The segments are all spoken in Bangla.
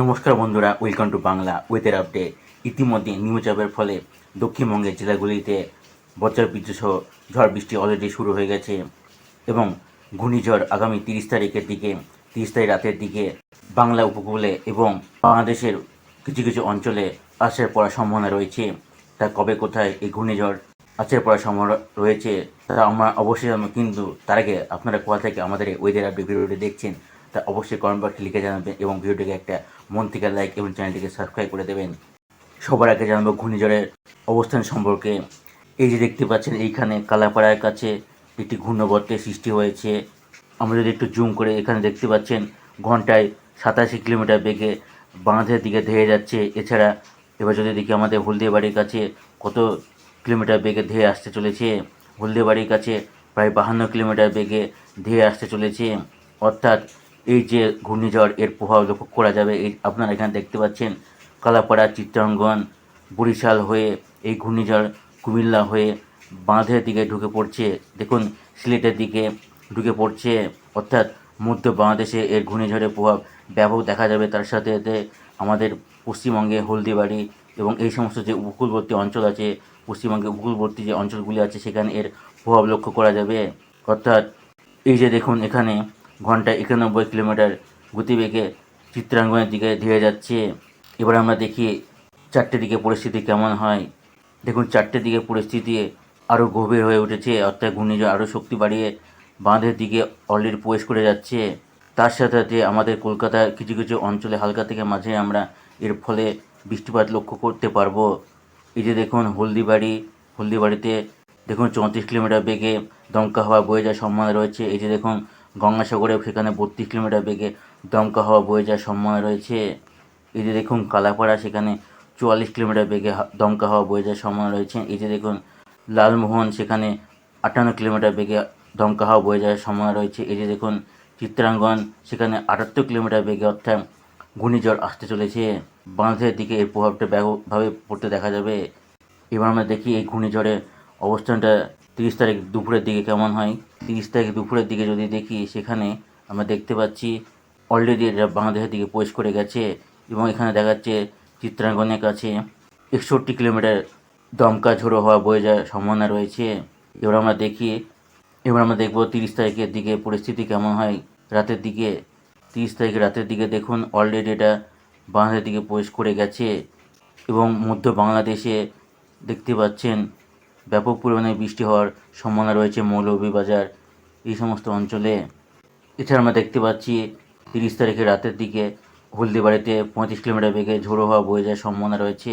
নমস্কার বন্ধুরা welcome to Bangla weather update ইতিমধ্যে নিম্নচাপের ফলে দক্ষিণবঙ্গের জেলাগুলিতে বজ্র বিদ্যুৎ সহ ঝড় বৃষ্টি অলরেডি শুরু হয়ে গেছে এবং ঘূর্ণিঝড় আগামী তিরিশ তারিখের দিকে, তিরিশ তারিখ রাতের দিকে বাংলা উপকূলে এবং বাংলাদেশের কিছু কিছু অঞ্চলে আছড়ে পড়ার সম্ভাবনা রয়েছে। তা কবে কোথায় এই ঘূর্ণিঝড় আছড়ে পড়ার সম্ভাবনা রয়েছে, তা আমরা অবশ্যই কিন্তু তার আগে আপনারা কোথা থেকে আমাদের ওয়েদার আপডেট ভিডিওটি দেখছেন তা অবশ্যই কমেন্ট বক্সে লিখে জানাবেন এবং ভিডিওটিকে একটা মন থেকে লাইক এবং চ্যানেলটিকে সাবস্ক্রাইব করে দেবেন। সবার আগে জানাব ঘূর্ণিঝড়ের অবস্থান সম্পর্কে। এই যে দেখতে পাচ্ছেন, এইখানে কালাপাড়ার কাছে একটি ঘূর্ণবর্তের সৃষ্টি হয়েছে। আমরা যদি একটু জুম করে এখানে দেখতে পাচ্ছেন, ঘন্টায় সাতাশি কিলোমিটার বেগে বাঁধের দিকে ধেয়ে যাচ্ছে। এছাড়া এবার যদি দেখি আমাদের হলদিয়াবাড়ির কাছে কত কিলোমিটার বেগে ধেয়ে আসতে চলেছে, হলদিয়াবাড়ির কাছে প্রায় বাহান্ন কিলোমিটার বেগে ধেয়ে আসতে চলেছে। অর্থাৎ এই যে ঘূর্ণিঝড়, এর প্রভাব লক্ষ্য করা যাবে। এই আপনারা এখানে দেখতে পাচ্ছেন, কালাপাড়া, চিত্রাঙ্গন, বরিশাল হয়ে এই ঘূর্ণিঝড় কুমিল্লা হয়ে বাঁধের দিকে ঢুকে পড়ছে। দেখুন, সিলেটের দিকে ঢুকে পড়ছে, অর্থাৎ মধ্য বাংলাদেশে এর ঘূর্ণিঝড়ের প্রভাব ব্যাপক দেখা যাবে। তার সাথে সাথে আমাদের পশ্চিমবঙ্গে হলদিবাড়ি এবং এই সমস্ত যে উপকূলবর্তী অঞ্চল আছে পশ্চিমবঙ্গে উপকূলবর্তী যে অঞ্চলগুলি আছে, সেখানে এর প্রভাব লক্ষ্য করা যাবে। অর্থাৎ এই যে দেখুন, এখানে ঘন্টায় একানব্বই কিলোমিটার গতিবেগে চিত্রাঙ্গনের দিকে ধেয়ে যাচ্ছে। এবার আমরা দেখি চারটে দিকে পরিস্থিতি কেমন হয়। দেখুন চারটের দিকে পরিস্থিতি আরও গভীর হয়ে উঠেছে, অর্থাৎ ঘূর্ণিঝড় আরও শক্তি বাড়িয়ে বাঁধের দিকে অলরেডি প্রবেশ করে যাচ্ছে। তার সাথে সাথে আমাদের কলকাতার কিছু কিছু অঞ্চলে হালকা থেকে মাঝে আমরা এর ফলে বৃষ্টিপাত লক্ষ্য করতে পারব। এই যে দেখুন, হলদিবাড়ি, হলদিবাড়িতে দেখুন চৌত্রিশ কিলোমিটার বেগে দমকা হওয়া বয়ে যাওয়ার সম্ভাবনা রয়েছে। এই যে দেখুন গঙ্গাসাগরেও সেখানে বত্রিশ কিলোমিটার বেগে দমকা হাওয়া বয়ে যাওয়ার সম্ভাবনা রয়েছে। এই যে দেখুন কালাপাড়া, সেখানে চুয়াল্লিশ কিলোমিটার বেগে দমকা হাওয়া বয়ে যাওয়ার সম্ভাবনা রয়েছে। এই দেখুন লালমোহন, সেখানে আটান্ন কিলোমিটার বেগে দমকা হাওয়া বয়ে যাওয়ার সম্ভাবনা রয়েছে। এই দেখুন চিত্রাঙ্গন, সেখানে আটাত্তর কিলোমিটার বেগে অর্থাৎ ঘূর্ণিঝড় আসতে চলেছে। বাঁধের দিকে এর প্রভাবটা ব্যাপকভাবে পড়তে দেখা যাবে। এবার আমরা দেখি এই ঘূর্ণিঝড়ের অবস্থানটা তিরিশ তারিখ দুপুরের দিকে কেমন হয়? তিরিশ তারিখ দুপুরের দিকে যদি দেখি, সেখানে আমরা দেখতে পাচ্ছি অলরেডি এটা বাংলাদেশের দিকে প্রবেশ করে গেছে এবং এখানে দেখাচ্ছে চিত্রাঙ্গনের কাছে একষট্টি কিলোমিটার দমকা ঝোড়ো হওয়া বয়ে যাওয়ার সম্ভাবনা রয়েছে। এবার আমরা দেখি, এবার আমরা দেখব তিরিশ তারিখের দিকে পরিস্থিতি কেমন হয়। রাতের দিকে, তিরিশ তারিখ রাতের দিকে দেখুন অলরেডি এটা বাংলাদেশের দিকে প্রবেশ করে গেছে এবং মধ্য বাংলাদেশে দেখতে পাচ্ছেন ব্যাপক পরিমাণে বৃষ্টি হওয়ার সম্ভাবনা রয়েছে মৌলভীবাজার এই সমস্ত অঞ্চলে। এছাড়া আমরা দেখতে পাচ্ছি তিরিশ তারিখে রাতের দিকে হলদিবাড়িতে পঁয়ত্রিশ কিলোমিটার বেগে ঝোড়ো হওয়া বয়ে যাওয়ার সম্ভাবনা রয়েছে।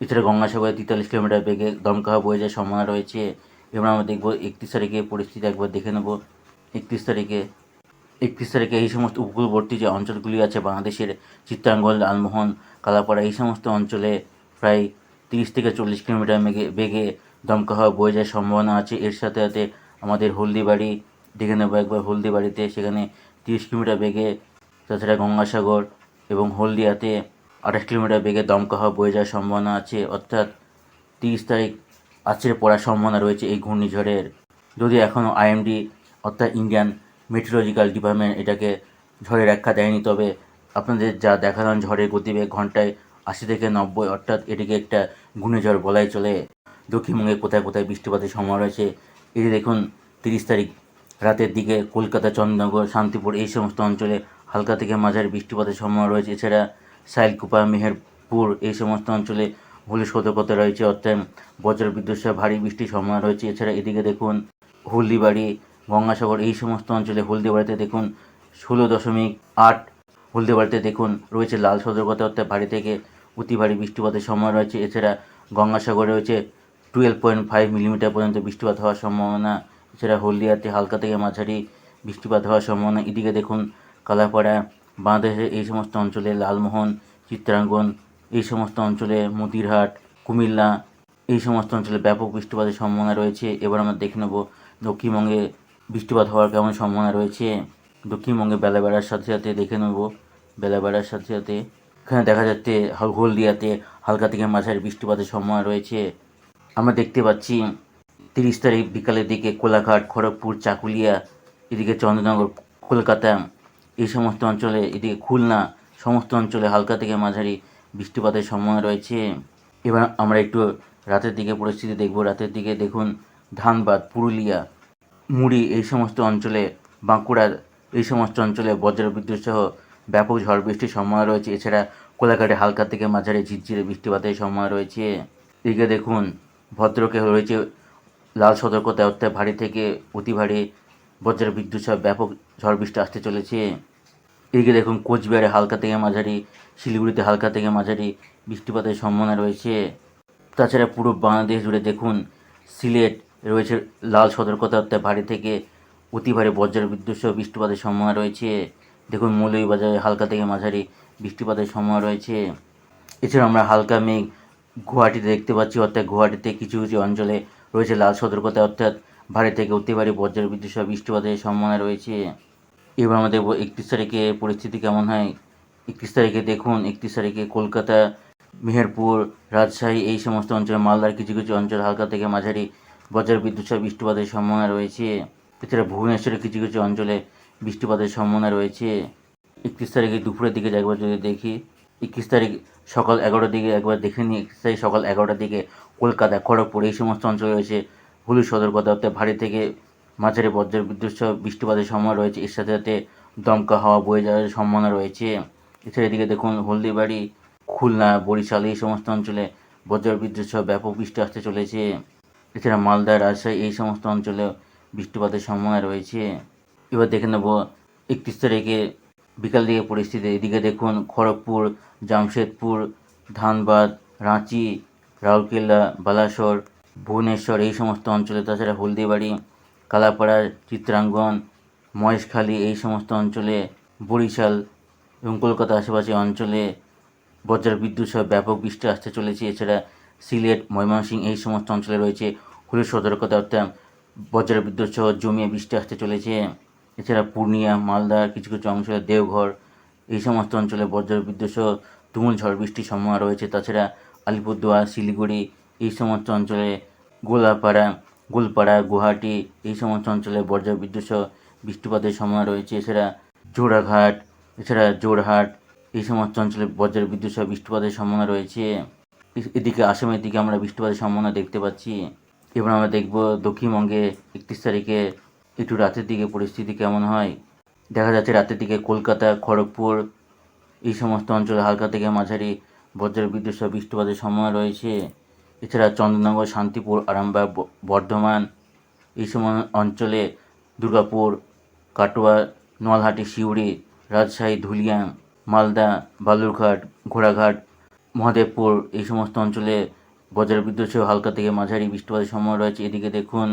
এছাড়া গঙ্গাসাগরে তেতাল্লিশ কিলোমিটার বেগে দমকা হওয়া বয়ে যাওয়ার সম্ভাবনা রয়েছে। এবার আমরা দেখব একত্রিশ তারিখে পরিস্থিতি একবার দেখে নেব। একত্রিশ তারিখে একত্রিশ তারিখে এই সমস্ত উপকূলবর্তী যে অঞ্চলগুলি আছে বাংলাদেশের চিত্রাঙ্গল, লালমোহন, কালাপাড়া এই সমস্ত অঞ্চলে প্রায় তিরিশ থেকে চল্লিশ কিলোমিটার বেগে বেগে দমকা বয়ে যাওয়ার সম্ভাবনা আছে। এর সাথে সাথে আমাদের হলদিবাড়ি দেখে নেব একবার হলদিবাড়িতে। সেখানে তিরিশ কিলোমিটার বেগে তাছাড়া গঙ্গাসাগর এবং হলদিয়াতে আঠাশ কিলোমিটার বেগে দমকা বয়ে যাওয়ার সম্ভাবনা আছে। অর্থাৎ তিরিশ তারিখ আছড়ে পড়ার সম্ভাবনা রয়েছে এই ঘূর্ণিঝড়ের। যদি এখনও আইএমডি অর্থাৎ ইন্ডিয়ান মেট্রোলজিক্যাল ডিপার্টমেন্ট এটাকে ঝড়ের ব্যাখ্যা দেয়নি, তবে আপনাদের যা দেখানো ঝড়ের গতিবেগ ঘন্টায় আশি থেকে নব্বই, অর্থাৎ এটিকে একটা ঘূর্ণিঝড় বলাই চলে। দক্ষিণবঙ্গে কোথায় কোথায় বৃষ্টিপাতের সম্ভাবনা রয়েছে যে দেখুন তিরিশ তারিখ। রাতের দিকে কলকাতা, চন্দ্রনগর, শান্তিপুর এই সমস্ত অঞ্চলে হালকা থেকে মাঝারি বৃষ্টিপাতের সম্ভাবনা রয়েছে। এছাড়া সাইলকুপা, মেহেরপুর এই সমস্ত অঞ্চলে হুলি সতর্কতা রয়েছে, অর্থাৎ বজ্র বিদ্যুৎ সহ ভারী বৃষ্টির সম্ভাবনা রয়েছে। এছাড়া এদিকে দেখুন হলদিবাড়ি, গঙ্গাসাগর এই সমস্ত অঞ্চলে হলদিবাড়িতে দেখুন ষোলো দশমিক আট, হলদিবাড়িতে দেখুন রয়েছে লাল সতর্কতা, অর্থাৎ ভারী থেকে অতি ভারী বৃষ্টিপাতের সম্ভাবনা রয়েছে। এছাড়া গঙ্গাসাগরে রয়েছে টুয়েলভ পয়েন্ট ফাইভ মিলিমিটার পর্যন্ত বৃষ্টিপাত হওয়ার সম্ভাবনা, এছাড়া হলদিয়াতে হালকা থেকে মাঝারি বৃষ্টিপাত হওয়ার সম্ভাবনা। এদিকে দেখুন, কালাপাড়া বাংলাদেশের এই সমস্ত অঞ্চলে লালমোহন, চিত্রাঙ্গন, এই সমস্ত অঞ্চলে মতিরহাট, কুমিল্লা, এই সমস্ত অঞ্চলে ব্যাপক বৃষ্টিপাতের সম্ভাবনা রয়েছে। এবার আমরা দেখে নেব দক্ষিণবঙ্গে বৃষ্টিপাত হওয়ার কেমন সম্ভাবনা রয়েছে। দক্ষিণবঙ্গে বেলা বেড়ার সাথে সাথে দেখে নেব, বেলা বেড়ার সাথে সাথে এখানে দেখা যাচ্ছে হলদিয়াতে হালকা থেকে মাঝারি বৃষ্টিপাতের সম্ভাবনা রয়েছে। আমরা দেখতে পাচ্ছি তিরিশ তারিখ বিকালের দিকে কোলাঘাট, খড়গপুর, চাকুলিয়া, এদিকে চন্দ্রনগর, কলকাতা, এই সমস্ত অঞ্চলে, এদিকে খুলনা, সমস্ত অঞ্চলে হালকা থেকে মাঝারি বৃষ্টিপাতের সম্ভাবনা রয়েছে। এবার আমরা একটু রাতের দিকে পরিস্থিতি দেখব। রাতের দিকে দেখুন ধানবাদ, পুরুলিয়া, মুড়ি, এই সমস্ত অঞ্চলে, বাঁকুড়া, এই সমস্ত অঞ্চলে বজ্রবিদ্যুৎ সহ ব্যাপক ঝড় বৃষ্টির সম্ভাবনা রয়েছে। এছাড়া কোলাঘাটে হালকা থেকে মাঝারি ঝিরঝিরে বৃষ্টিপাতের সম্ভাবনা রয়েছে। এদিকে দেখুন ভদ্রকে রয়েছে লাল সতর্কতা অর্থাৎ ভারী থেকে অতি ভারী বজ্র বিদ্যুৎ সহ ব্যাপক ঝড় বৃষ্টি আসতে চলেছে। এদিকে দেখুন, কোচবিহারে হালকা থেকে মাঝারি, শিলিগুড়িতে হালকা থেকে মাঝারি বৃষ্টিপাতের সম্ভাবনা রয়েছে। তাছাড়া পুরো বাংলাদেশ জুড়ে দেখুন, সিলেট রয়েছে লাল সতর্কতা অর্থাৎ ভারী থেকে অতি ভারী বজ্র বিদ্যুৎ সহ বৃষ্টিপাতের সম্ভাবনা রয়েছে। দেখুন, মৌলভীবাজারে হালকা থেকে মাঝারি বৃষ্টিপাতের সম্ভাবনা রয়েছে। এছাড়া আমরা হালকা মেঘ গুয়াহাটিতে দেখতে পাচ্ছি, অর্থাৎ গুয়াহাটিতে কিছু কিছু অঞ্চলে রয়েছে লাল সতর্কতা, অর্থাৎ ভারী থেকে অতি ভারী বজ্র বিদ্যুৎ সহ বৃষ্টিপাতের সম্ভাবনা রয়েছে। এবার আমরা দেখব একত্রিশ তারিখে পরিস্থিতি কেমন হয়? একত্রিশ তারিখে দেখুন, একত্রিশ তারিখে কলকাতা, মেহেরপুর, রাজশাহী এই সমস্ত অঞ্চলে, মালদার কিছু কিছু অঞ্চল হালকা থেকে মাঝারি বজ্র বিদ্যুৎ সহ বৃষ্টিপাতের সম্ভাবনা রয়েছে। এছাড়া ভুবনেশ্বরের কিছু কিছু অঞ্চলে বৃষ্টিপাতের সম্ভাবনা রয়েছে। একত্রিশ তারিখে দুপুরের দিকে একবার যদি দেখি, একত্রিশ তারিখ সকাল এগারোটার দিকে একবার দেখে নিয়ে তারিখ সকাল এগারোটার দিকে কলকাতা, খড়গপুর, এই সমস্ত অঞ্চলে রয়েছে। হলুদ সতর্কতা অর্থাৎ ভারী থেকে মাঝারি বজ্র বিদ্যুৎ সহ বৃষ্টিপাতের সম্ভাবনা রয়েছে। এর সাথে সাথে দমকা হাওয়া বয়ে যাওয়ার সম্ভাবনা রয়েছে। এছাড়া এদিকে দেখুন, হলদিবাড়ি, খুলনা, বরিশাল, এই সমস্ত অঞ্চলে বজ্র বিদ্যুৎ সহ ব্যাপক বৃষ্টি আসতে চলেছে। এছাড়া মালদা, রাজশাহী, এই সমস্ত অঞ্চলে বৃষ্টিপাতের সম্ভাবনা রয়েছে। এবার দেখে নেব, একত্রিশ তারিখে বিকাল দিকে পরিস্থিতি। এদিকে দেখুন খড়গপুর, জামশেদপুর, ধানবাদ, রাঁচি, রাউরকেল্লা, বালাসর, ভুবনেশ্বর এই সমস্ত অঞ্চলে, তাছাড়া হলদিবাড়ি কালাপাড়া চিত্রাঙ্গন, মহেশখালী এই সমস্ত অঞ্চলে, বরিশাল এবং কলকাতা আশেপাশে অঞ্চলে বজ্র বিদ্যুৎ সহ ব্যাপক বৃষ্টি আসতে চলেছে। এছাড়া সিলেট, ময়মনসিংহ এই সমস্ত অঞ্চলে রয়েছে হলুদ সতর্কতা, অর্থাৎ বজ্র বিদ্যুৎ সহ জমিয়ে বৃষ্টি আসতে চলেছে। এছাড়া পূর্ণিয়া মালদার কিছু কিছু অঞ্চলে দেওঘর, এই সমস্ত অঞ্চলে বজ্র বিদ্যুৎ সহ তুমুল ঝড় বৃষ্টির সম্ভাবনা রয়েছে। তাছাড়া আলিপুরদুয়ার, শিলিগুড়ি, এই সমস্ত অঞ্চলে গোলাপাড়া, গোলপাড়া, গুয়াহাটি, এই সমস্ত অঞ্চলে বজ্র বিদ্যুৎ সহ বৃষ্টিপাতের সম্ভাবনা রয়েছে। এছাড়া জোড়াঘাট, এছাড়া জোরহাট এই সমস্ত অঞ্চলে বজ্র বিদ্যুৎ সহ বৃষ্টিপাতের সম্ভাবনা রয়েছে। এদিকে আসামের দিকে আমরা বৃষ্টিপাতের সম্ভাবনা দেখতে পাচ্ছি। এবার আমরা দেখব দক্ষিণবঙ্গে একত্রিশ তারিখে একটু রাতের দিকে পরিস্থিতি কেমন হয়? দেখা যাচ্ছে রাতের দিকে কলকাতা, খড়গপুর, এই সমস্ত অঞ্চলে হালকা থেকে মাঝারি বজ্র বিদ্যুৎ সহ বৃষ্টিপাতের সময় রয়েছে। এছাড়া চন্দ্রনগর, শান্তিপুর, আরামবাগ বর্ধমান, এই সময় অঞ্চলে দুর্গাপুর, কাটোয়া, নলহাটি, সিউড়ি, রাজশাহী, ধুলিয়ান, মালদা, বালুরঘাট, ঘোড়াঘাট, মহাদেবপুর, এই সমস্ত অঞ্চলে বজ্রবিদ্যুৎ সহ হালকা থেকে মাঝারি বৃষ্টিপাতের সময় রয়েছে। এদিকে দেখুন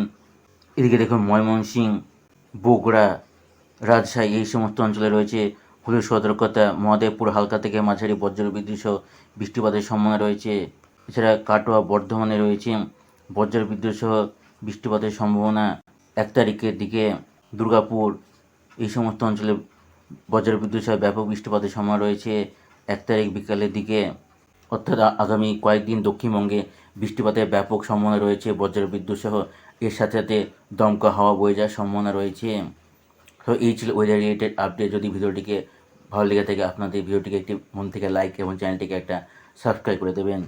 এদিকে দেখুন ময়মনসিং, বগুড়া, রাজশাহী, এই সমস্ত অঞ্চলে রয়েছে হলুদ সতর্কতা। মহাদেবপুর, হালকা থেকে মাঝারি বজ্রবিদ্যুৎ সহ বৃষ্টিপাতের সম্ভাবনা রয়েছে। এছাড়া কাটোয়া, বর্ধমানে রয়েছে বজ্রবিদ্যুৎ সহ বৃষ্টিপাতের সম্ভাবনা। এক তারিখের দিকে দুর্গাপুর, এই সমস্ত অঞ্চলে বজ্রবিদ্যুৎ সহ ব্যাপক বৃষ্টিপাতের সম্ভাবনা রয়েছে। এক তারিখ বিকালের দিকে অর্থাৎ আগামী কয়েকদিন দক্ষিণবঙ্গে বৃষ্টিপাতের ব্যাপক সম্ভাবনা রয়েছে, বজ্রবিদ্যুৎ সহ এর সাথে সাথে দমকা হাওয়া বয়ে যাওয়ার সম্ভাবনা রয়েছে। তো এই ছিল ওয়েদার রিলেটেড আপডেট যদি ভিডিওটিকে ভালো লেগে থাকে, আপনাদের ভিডিওটিকে একটি মন থেকে লাইক এবং চ্যানেলটিকে একটা সাবস্ক্রাইব করে দেবেন।